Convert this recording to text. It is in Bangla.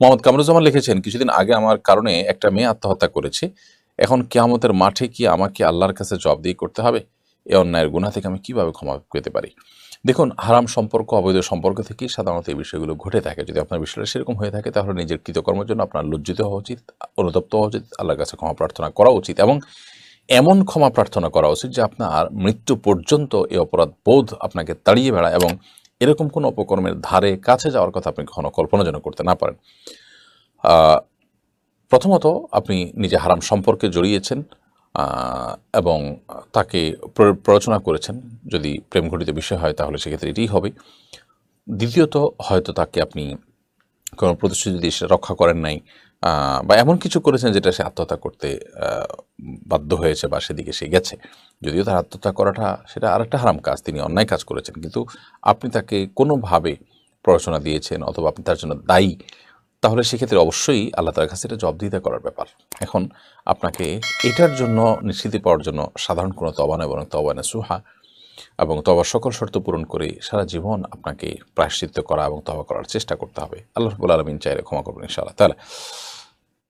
মোহাম্মদ কামরুজ্জামান লিখেছেন, কিছুদিন আগে আমার কারণে একটা মেয়ে আত্মহত্যা করেছে। এখন কেয়ামতের মাঠে কি আমাকে আল্লাহর কাছে জবাবদিহি করতে হবে? এ অন্যায়ের গুণা থেকে আমি কীভাবে ক্ষমা পেতে পারি? দেখুন, হারাম সম্পর্ক, অবৈধ সম্পর্ক থেকেই সাধারণত এই বিষয়গুলো ঘটে থাকে। যদি আপনার বিষয়টা সেরকম হয়ে থাকে, তাহলে নিজের কৃতকর্মের জন্য আপনার লজ্জিত হওয়া উচিত, অনুতপ্ত হওয়া উচিত, আল্লাহর কাছে ক্ষমা প্রার্থনা করা উচিত এবং এমন ক্ষমা প্রার্থনা করা উচিত যে আপনার মৃত্যু পর্যন্ত এই অপরাধ বোধ আপনাকে তাড়িয়ে বেড়ায় এবং এরকম কোনো অপকর্মের ধারে কাছে যাওয়ার কথা আপনি কখনো কল্পনা যেন করতে না পারেন। প্রথমত আপনি নিজে হারাম সম্পর্কে জড়িয়েছেন এবং তাকে প্র- প্ররোচনা করেছেন। যদি প্রেম ঘটিত বিষয় হয় তাহলে সেক্ষেত্রে এটিই হবে। দ্বিতীয়ত হয়তো তাকে আপনি কোনো প্রতিশ্রুতি দিয়ে রক্ষা করেন নাই। বা এমন কিছু করেছেন যেটা সে আত্মহত্যা করতে বাধ্য হয়েছে বা সেদিকে সে গেছে। যদিও তার আত্মহত্যা করাটা সেটা আরেকটা হারাম কাজ, তিনি অন্যায় কাজ করেছেন। কিন্তু আপনি তাকে কোনোভাবে প্ররোচনা দিয়েছেন অথবা আপনি তার জন্য দায়ী, তাহলে সেক্ষেত্রে অবশ্যই আল্লাহ তার কাছে এটা জবাবদিহিতা করার ব্যাপার। এখন আপনাকে এটার জন্য নিশ্চিতি পাওয়ার জন্য সাধারণ কোনো তবা নয়, বরং তবানে সুহা এবং তবা সকল শর্ত পূরণ করে সারা জীবন আপনাকে প্রায়শ্চিত্ত করা এবং তবা করার চেষ্টা করতে হবে। আল্লাহ আলমিন চাইলে ক্ষমা করবেন ইনশাআল্লাহ। তাহলে